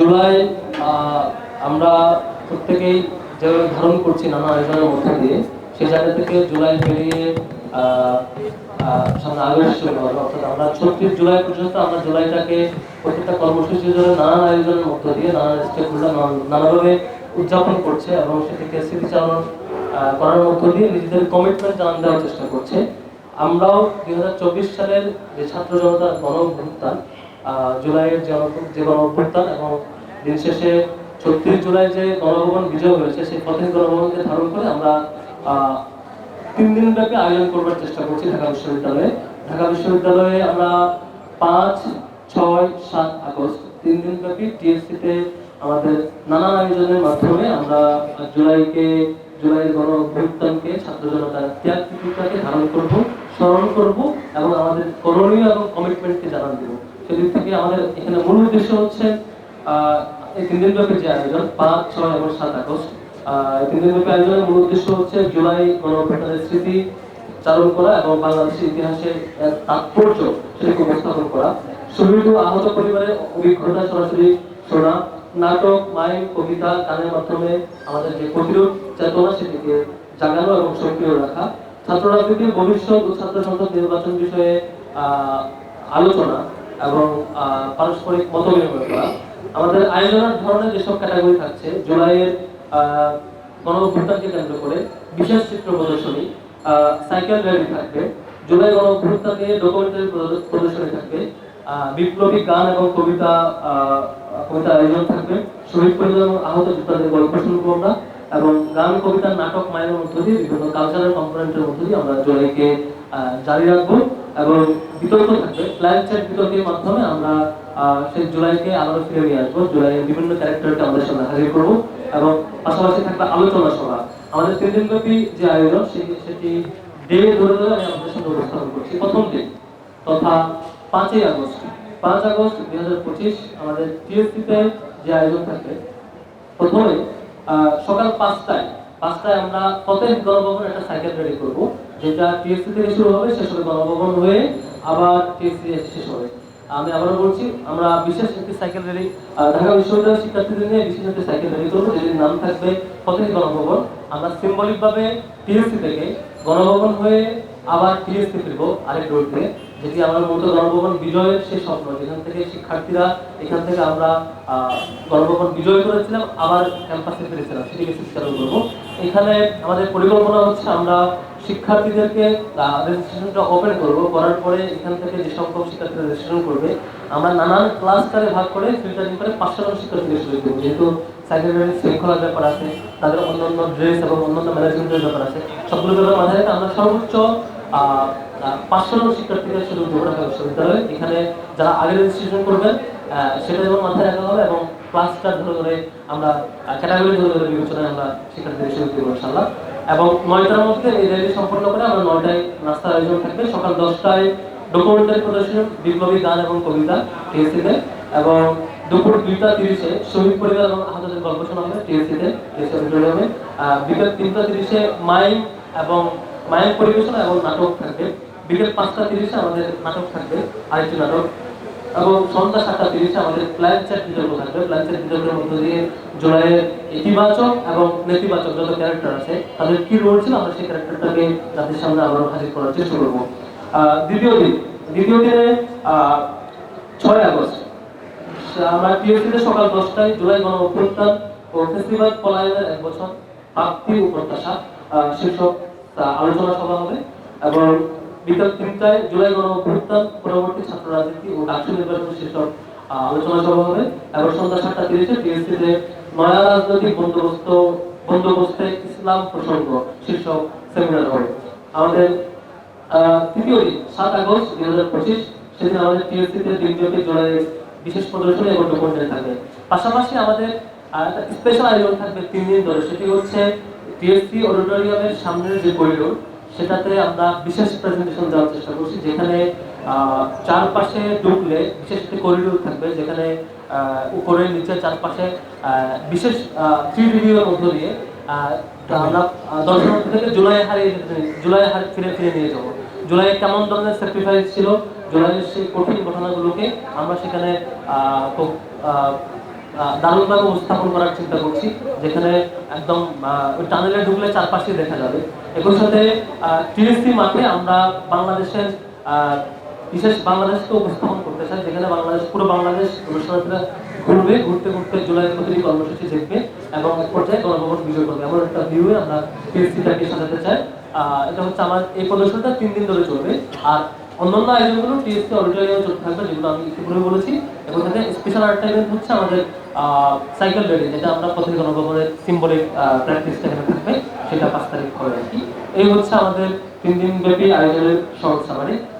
জুলাই আমরা প্রত্যেকেই যেভাবে ধারণ করছি নানা আয়োজনের মধ্যে দিয়ে, সেই জায়গা থেকে জুলাই পেরিয়ে আমরা ছত্রিশ জুলাই পর্যন্ত আমরা জুলাইটাকে প্রত্যেকটা নানান আয়োজনের মধ্য দিয়ে, নানান হোল্ডার নানাভাবে উদযাপন করছে এবং সেটিকে স্মৃতিচারণ করার মধ্য দিয়ে নিজেদের কমিটমেন্ট জানান দেওয়ার চেষ্টা করছে। আমরাও দুই হাজার চব্বিশ সালের যে ছাত্র জনতার গণ জুলাইয়ের যে গণ- যে গণ অভ্যুত্থান এবং দিন শেষে ছত্রিশ জুলাই যে গণভবন বিজয় হয়েছে, সেই পথের গণভবনকে ধারণ করে আমরা তিন দিন ব্যাপী আয়োজন করবার চেষ্টা করছি ঢাকা বিশ্ববিদ্যালয়ে। ঢাকা বিশ্ববিদ্যালয়ে আমরা পাঁচ, ছয়, সাত আগস্ট, তিন দিন ব্যাপী টিএসসিতে আমাদের নানান আয়োজনের মাধ্যমে আমরা জুলাইকে, জুলাইয়ের গণ অভ্যুত্থানকে ছাত্র জনতার ত্যাগ ধারণ করব, স্মরণ করব এবং আমাদের করণীয় এবং কমিটমেন্টকে জানান দেব। সেদিক থেকে আমাদের এখানে মূল উদ্দেশ্য হচ্ছে এই তিন দিন ব্যাপী যে আয়োজন, পাঁচ, ছয় এবং সাত আগস্ট তিন দিন ব্যাপী আয়োজনের মূল উদ্দেশ্য হচ্ছে জুলাই স্মৃতি চালন করা এবং বাংলাদেশের তাৎপর্য সেটাকে উপস্থাপন করা। আহত পরিবারের অভিজ্ঞতা সরাসরি শোনা, নাটক মাইম কবিতা, গানের মাধ্যমে আমাদের যে প্রতিরোধ চেতনা সেটিকে জাগানো এবং সক্রিয় রাখা। ছাত্র রাজনীতির ভবিষ্যৎ ও ছাত্র সংসদ নির্বাচন বিষয়ে আলোচনা এবং পারস্পরিক মত বিনিময় করা। আমাদের আয়োজনের ধরনের যেসব ক্যাটাগরি থাকছে, জুলাইয়ের গণ কেন্দ্র করে বিশেষ চিত্র প্রদর্শনী সাইকেল র্যালি থাকবে, জুলাই গণ ডকুমেন্টারি প্রদর্শনী থাকবে বিপ্লবী গান এবং কবিতা কবিতা আয়োজন থাকবে, শহীদ পরিবার এবং আহত যোদ্ধাদের গল্প শুনব আমরা, এবং গান, কবিতা, নাটক, মায়ের মধ্য দিয়ে বিভিন্ন কালচারাল কম্পোনেন্টের মধ্য দিয়ে আমরা জুলাইকে জারি রাখব। এবং বিতর্ক থাকবে। চ্যাট বিতর্কের মাধ্যমে আমরা সেই জুলাইকে আবারও ফিরে নিয়ে আসব। জুলাইয়ের বিভিন্ন ক্যারেক্টারকে আমাদের সামনে হাজির করব এবং পাশাপাশি থাকবে আলোচনা সভা। আমাদের তিন দিনব্যাপী যে আয়োজন সেটি ডে ধরে ধরে আমি আপনাদের সামনে উপস্থাপন করছি। প্রথম দিন তথা পাঁচই আগস্ট। পাঁচ আগস্ট দুই হাজার পঁচিশ আমাদের টিএসসিতে যে আয়োজন থাকবে, প্রথমে সকাল পাঁচটায় পাঁচটায় আমরা প্রত্যেক গণভবন একটা সাইকেল রেডি করব। যেটা টিএসসি থেকে শুরু হবে, শেষ হবে গণভবন হয়ে আবার টিএসসি এসে শেষ হবে। আমি আবারও বলছি, আমরা বিশেষ একটি সাইকেল রেডি ঢাকা বিশ্ববিদ্যালয়ের শিক্ষার্থীদের নিয়ে বিশেষ একটি সাইকেল রেডি করব, যেটির নাম থাকবে প্রত্যেক গণভবন। আমরা সিম্বলিক ভাবে টিএসসি থেকে গণভবন হয়ে আবার টিএসসি ফিরবো আরেক রোড যেটি আমার মূলত গণভবন বিজয়ের সেই স্বপ্ন। যেখান থেকে শিক্ষার্থীরা, এখান থেকে আমরা গণভবন বিজয় করেছিলাম, আবার ক্যাম্পাসে ফিরেছিলাম। সেটিকে সুচারু করব। এখানে আমাদের পরিকল্পনা হচ্ছে আমরা শিক্ষার্থীদেরকে রেজিস্ট্রেশনটা ওপেন করব, করার পরে এখান থেকে যে সংখ্যক শিক্ষার্থীরা রেজিস্ট্রেশন করবে, আমরা নানান ক্লাস্টারে ভাগ করে ফিল্টারিং করে পাঁচশো জন শিক্ষার্থীকে সুযোগ দেবো যেহেতু সাইকেলের শৃঙ্খলার ব্যাপার আছে, তাদের অন্যান্য ড্রেস এবং অন্যান্য ম্যানেজমেন্টের ব্যাপার আছে, সবগুলো ব্যাপার মাথায় রেখে আমরা সর্বোচ্চ পাঁচশো জন শিক্ষার্থীদের সুযোগ দেবো ঢাকা বিশ্ববিদ্যালয়ে এখানে যারা আগে রেজিস্ট্রেশন করবেন সেটা যেমন মাথায় রাখা হবে এবং ক্লাসটা ধরে ধরে আমরা ক্যাটাগরি ধরে ধরে বিবেচনায় আমরা শিক্ষার্থীদের সুযোগ দেবো ইনশাল্লাহ এবং নয়টার মধ্যে এই র্যালি সম্পন্ন করে আমরা নয়টায় নাস্তার আয়োজন থাকবে। সকাল দশটায় ডকুমেন্টারি প্রদর্শন বিপ্লবী গান এবং কবিতা টিএসসিতে এবং দুপুর দুইটা তিরিশে শহীদ পরিবার এবং আহতদের গল্প শোনা হবে টিএসসিতে টিএসসি আহ, বিকেল তিনটা তিরিশে মাইম এবং মাইম পরিবেশনা এবং নাটক থাকবে। বিকেল পাঁচটা তিরিশে আমাদের নাটক থাকবে আরেকটি নাটক। এবং সন্ধ্যা সাতটা তিরিশে আমাদের প্ল্যান চ্যাট বিতর্ক থাকবে। প্ল্যান চ্যাট বিতর্কের মধ্য দিয়ে জুলাইয়ের ইতিবাচক এবং নেতিবাচক যত ক্যারেক্টার আছে, তাদের কি রোল ছিল, আমরা সেই ক্যারেক্টারটাকে তাদের সামনে আবারও হাজির করার চেষ্টা করব। দ্বিতীয় দিন। দ্বিতীয় দিনে ছয় আগস্ট। আমরা টিএসসিতে সকাল দশটায় জুলাই গণ অভ্যুত্থান ও ফেস্টিভ্যাল পলায়নের এক বছর প্রাপ্তি ও প্রত্যাশা শীর্ষক আলোচনা সভা হবে এবং বিকাল তিনটায় জুলাই গণ অভ্যুত্থান পরবর্তী ছাত্র রাজনীতি ও ডাকসু নির্বাচন শীর্ষক আলোচনা সভা হবে। এবং সন্ধ্যা সাতটা তিরিশে টিএসসিতে নয়া রাজনৈতিক বন্দোবস্ত, বন্দোবস্তে ইসলাম প্রসঙ্গ শীর্ষক সেমিনার হবে। আমাদের তৃতীয় দিন, সাত আগস্ট দুই হাজার পঁচিশ, সেদিন আমাদের টিএসসিতে দিনব্যাপী জুলাই বিশেষ প্রদর্শনী এবং ডকুমেন্টারি থাকবে পাশাপাশি আমাদের স্পেশাল আয়োজন থাকবে তিন দিন ধরে, সেটি হচ্ছে টিএসসি অডিটোরিয়ামের সামনের যে করিডোর সেটাতে আমরা বিশেষ প্রেজেন্টেশন দেওয়ার চেষ্টা করছি যেখানে চারপাশে ঢুকলে বিশেষ একটি করিডোর থাকবে যেখানে উপরে নিচে চারপাশে বিশেষ থ্রি রিভিউর মধ্য দিয়ে আমরা দর্শনার্থী থেকে জুলাই হারিয়ে যেতে- জুলাই হার ফিরে ফিরে নিয়ে যাব। জুলাই কেমন ধরনের স্যাক্রিফাইস ছিল জুলাইয়ের সেই কঠিন ঘটনাগুলোকে আমরা সেখানে আহ, খুব দারুণভাবে উপস্থাপন করার চিন্তা করছি যেখানে একদম টানেলে ঢুকলে চারপাশে দেখা যাবে। একই সাথে টিএসসি মাঠে আমরা বাংলাদেশের বিশেষ বাংলাদেশকে উপস্থাপন করতে চাই, যেখানে বাংলাদেশ, পুরো বাংলাদেশ দর্শনার্থীরা ঘুরবে, ঘুরতে ঘুরতে জুলাই প্রতিটি কর্মসূচি দেখবে এবং এক পর্যায়ে গণভবন বিজয় করবে। এমন একটা ভিউয়ে আমরা টিএসসিটাকে সাজাতে চাই। এটা হচ্ছে আমার, এই প্রদর্শনটা তিন দিন ধরে চলবে। আর অন্যান্য আয়োজনগুলো টিএসসি অডিটোরিয়ামে চলতে থাকবে, যেগুলো আমি ইতিপূর্বে বলেছি। এবং সাথে স্পেশাল আর্ট টাইমের হচ্ছে আমাদের সাইকেল রেডি যেটা আমরা প্রতিটি গণভবনের সিম্বলিক প্র্যাকটিসটা এখানে থাকবে। সেটা পাঁচ তারিখ করে রাখি। এই হচ্ছে আমাদের তিন দিন ব্যাপী আয়োজনের সহজ সামারি